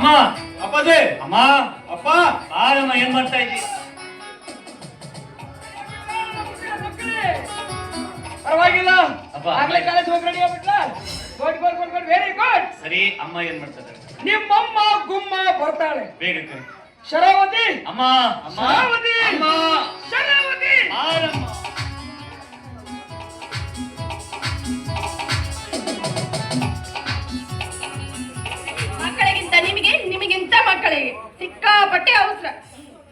ಅಮ್ಮ ಅಪ್ಪದೇ ಅಮ್ಮ ಅಪ್ಪ ಬಾರಮ್ಮ ಏನ್ ಮಾಡ್ತಾ ಇದ್ದಿ? ಪರವಾಗಿಲ್ಲ. ಅಪ್ಪ. ಆಗ್ಲೇ ಕಾಲೇಜ್ ಹೋಗಿ ready ಆಗ್ಬಿಟ್ಲ? Good good good good very good ಸರಿ ಅಮ್ಮ ಏನ್ ಮಾಡ್ತಾ ಇದ್ದಾರೆ? ನಿಮ್ಮಮ್ಮ ಗುಮ್ಮ ಬರ್ತಾಳೆ. ಬೇಗ ಕರಿ. ಶರಾವತಿ. ಅಮ್ಮ ಅಮ್ಮ. ಶರಾವತಿ. ಅಮ್ಮ. ಸಿಕ್ಕಾಪಟ್ಟೆ ಅವಸರ.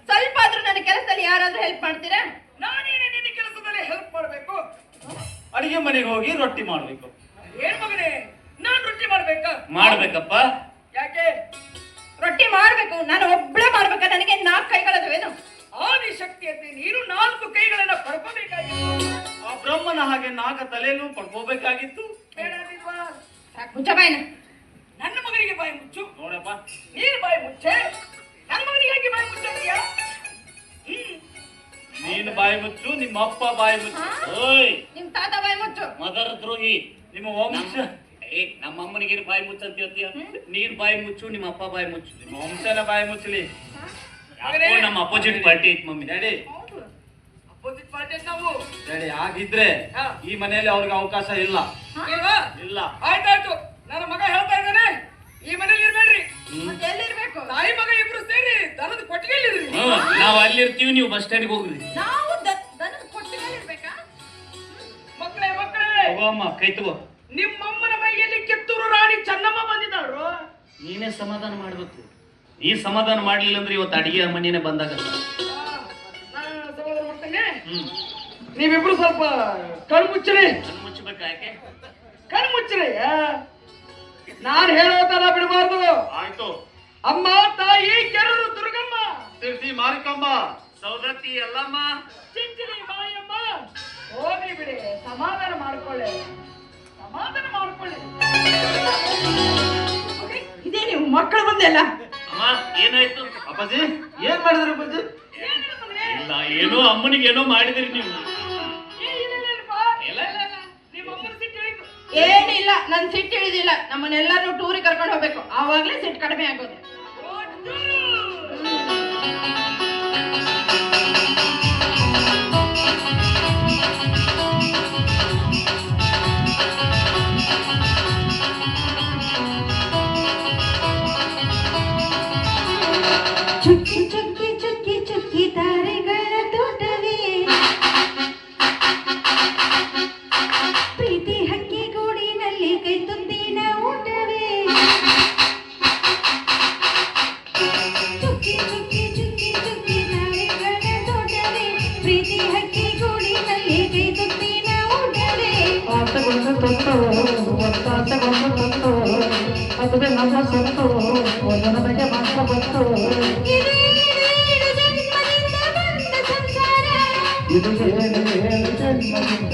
ಸ್ವಲ್ಪ ಆದ್ರೂ ನನ್ನ ಕೆಲಸದಲ್ಲಿ ಯಾರಾದ್ರೂ ಹೆಲ್ಪ್ ಮಾಡ್ತೀರಾ? ನಾನೇನೆ ನಿನ್ನ ಕೆಲಸದಲ್ಲಿ ಹೆಲ್ಪ್ ಮಾಡಬೇಕು. ಅಡಿಗೆ ಮನೆಗೆ ಹೋಗಿ ರೊಟ್ಟಿ ಮಾಡಬೇಕು. ಏನ್ ಮಗನೇ ನಾನ್ ರೊಟ್ಟಿ ಮಾಡ್ಬೇಕಾ? ಮಾಡ್ಬೇಕಪ್ಪ. ಯಾಕೆ? ರೊಟ್ಟಿ ಮಾಡ್ಬೇಕು ನಾನು ಒಬ್ಳೆ ಮಾಡ್ಬೇಕ? ನನಗೆ ನಾಲ್ಕು ಕೈಗಳದವೇನು ಆದಿ ಶಕ್ತಿಯಂತೆ ನೀನು ನಾಲ್ಕು ಕೈಗಳನ್ನ ಪಡ್ಕೋಬೇಕಾಗಿತ್ತು. ಆ ಬ್ರಹ್ಮನ ಹಾಗೆ ನಾಲ್ಕು ತಲೆಯನ್ನು ಪಡ್ಕೋಬೇಕಾಗಿತ್ತು. ಬೇಡ ಮುಚ್ಚ ಬಾಯ್ನ. ನನ್ನ ಮಗನಿಗೆ ಬಾಯಿ ಮುಚ್ಚು. ನೋಡಪ್ಪ. ನೀನು ಬಾಯಿ ಮುಚ್ಚೆ. ಬಾಯಿ ಮುಚ್ಚು ನಿಮ್ಮ ಅಪ್ಪ ಬಾಯಿ ಮುಚ್ಚು? ಓಯ್. ನಿಮ್ ತಾತ ಬಾಯಿ ಮುಚ್ಚು ಮದರ್ ದ್ರೋಹಿ ನಿಮ್ಮ ವಂಶ. ಏ ನಮ್ಮ ಅಮ್ಮನಿಗೆ ಬಾಯಿ ಮುಚ್ಚು ಅಂತ ಹೇಳ್ತೀಯ? ನೀನ್ ಬಾಯಿ ಮುಚ್ಚು ನಿಮ್ಮ ಅಪ್ಪ ಬಾಯಿ ಮುಚ್ಚು ನಿಮ್ಮ ವಂಶನ ಬಾಯಿ ಮುಚ್ಚಲಿ ಯಾಕೋ ನಮ್ಮ ಅಪೋಸಿಟ್ ಪಾರ್ಟಿ ಐತ್ ಮಮ್ಮಿ. ಡ್ಯಾಡಿ. ಅಪೋಸಿಟ್ ಪಾರ್ಟಿ ನಾವು. ಡ್ಯಾಡಿ ಆಗಿದ್ರೆ ಈ ಮನೆಯಲ್ಲಿ ಅವ್ರಿಗೆ ಅವಕಾಶ ಇಲ್ಲ. ಇಲ್ಲ. ಆಯ್ತಾಯ್ತು. ನನ್ನ ಮಗ ಹೇಳ್ತಾ ಇದ್ದಾನೆ. ಈ ಮನೇಲಿ ಇರ್ಬೇಡ್ರಿ. ಮತ್ತೆ ಎಲ್ಲಿರ್ಬೇಕು? ತಾಯಿ ಮಗ ಇಬ್ರು ಸೇರಿ ದನದ ಕೊಟ್ಟಿಗೆಯಲ್ಲಿ ನಾವು ನಾವ್ ಅಲ್ಲಿರ್ತೀವಿ ನೀವು ಬಸ್ ಸ್ಟ್ಯಾಂಡ್ಗೆ ಹೋಗ್ರಿ. ನಾವು ಹೋಗಮ್ಮ ಕೈ ತಗೋ. ನಿಮ್ಮಮ್ಮನ ಮೈಯಲ್ಲಿ ಕಿತ್ತೂರು ರಾಣಿ ಚೆನ್ನಮ್ಮ ಬಂದಿದ್ದಾಳು. ನೀನೇ ಸಮಾಧಾನ ಮಾಡ್ಬೇಕು. ನೀ ಸಮಾಧಾನ ಮಾಡ್ಲಿಲ್ಲ ಅಂದ್ರೆ ಇವತ್ತು ಅಡಿಗೆ ಮನೇನೆ ಬಂದಾಗ. ನೀವಿಬ್ರು ಸ್ವಲ್ಪ ಕಣ್ಮುಚ್ಚರಿ ಮುಚ್ಚರಿ. ಕಣ್ಣು ಮುಚ್ಚಬೇಕಾ ಯಾಕೆ? ಕಣ್ಣು ಮುಚ್ಚರಿ. ನಾನು ಹೇಳೋದಲ್ಲ ಬಿಡಬಾರ್ದು. ಆಯ್ತು. ಅಮ್ಮ ತಾಯಿ ಕೆರೂರು ದುರ್ಗಮ್ಮ. ತಿರ್ಸಿ ಮಾರಿಕಂಬ ಸೌದತ್ತಿ ಎಲ್ಲಮ್ಮ ಚಿಂಚಿರಿ ಮಾಯಮ್ಮ. ಹೋಗ್ಲಿ ಬಿಡಿ ಸಮಾಧಾನ ಮಾಡ್ಕೊಳ್ಳಿ. ಸಮಾಧಾನ ಮಾಡ್ಕೊಳ್ಳಿ. ಇದೇ ನೀವು ಮಕ್ಕಳು ಬಂದೆಲ್ಲ ಅಮ್ಮ ಏನಾಯ್ತು? ಅಪ್ಪಾಜಿ ಏನ್ ಮಾಡಿದ್ರಿ ಅಪ್ಪಾಜಿ? ಇಲ್ಲ ಏನೋ ಅಮ್ಮನಿಗೆ ಏನೋ ಮಾಡಿದಿರಿ ನೀವು. ಏನಿಲ್ಲ ನನ್ ಸಿಟ್ಟು ಇಳಿದಿಲ್ಲ. ನಮ್ಮನ್ನೆಲ್ಲಾರು ಟೂರಿಗೆ ಕರ್ಕೊಂಡು ಹೋಗ್ಬೇಕು. ಆವಾಗ್ಲೇ ಸಿಟ್ಟು ಕಡಿಮೆ ಆಗೋದು. ಚುಕ್ಕಿ ಚುಕ್ಕಿ ಚುಕ್ಕಿ ಚುಕ್ಕಿ ತಾರೆಗಳ ತೋಟವೇ. ಪ್ರೀತಿ ಹಕ್ಕಿ ಗೂಡಿನಲ್ಲಿ ಕೈ ತುಂಬಿನ ಊಟವೇ. ಚುಕ್ಕಿ ಚುಕ್ಕಿ ಚುಕ್ಕಿ ಚುಕ್ಕಿ ತಾರೆಗಳ ತೋಟವೇ. ಪ್ರೀತಿ ಹಕ್ಕಿ ಗೂಡಿನಲ್ಲಿ ಕೈ ತುಂಬಿನ ಊಟವೇ. ಆಸೆಗೊಂದು ತಂತು ಒತ್ತಾಸೆಗೊಂದು ತಂತು ಅದುವೇ ನಮ್ಮ ಸೊತ್ತು ಒಂದು ಇದು ಏಳು ಏಳು ಜನ್ಮದಿಂದ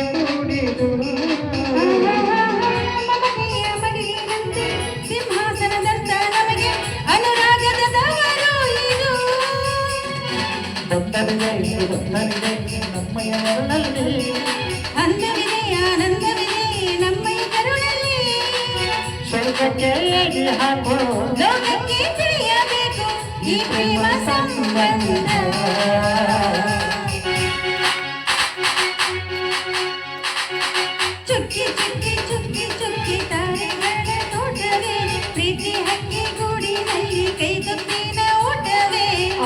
ತೊಂದರೆಯೇ ಇದು ತೊಂದರೆಯೇ ನಮ್ಮಯ ನೆರಳಲ್ಲಿ ಅಂದವಿದೆ ಆನಂದವಿದೆ ನಮ್ಮ ಈ ಕರುಣಲ್ಲಿ ಸ್ವರ್ಗಕ್ಕೆ ಈ ಚುಕ್ಕಿ ಚುಕ್ಕಿ ಚುಕ್ಕಿ ಚುಕ್ಕಿ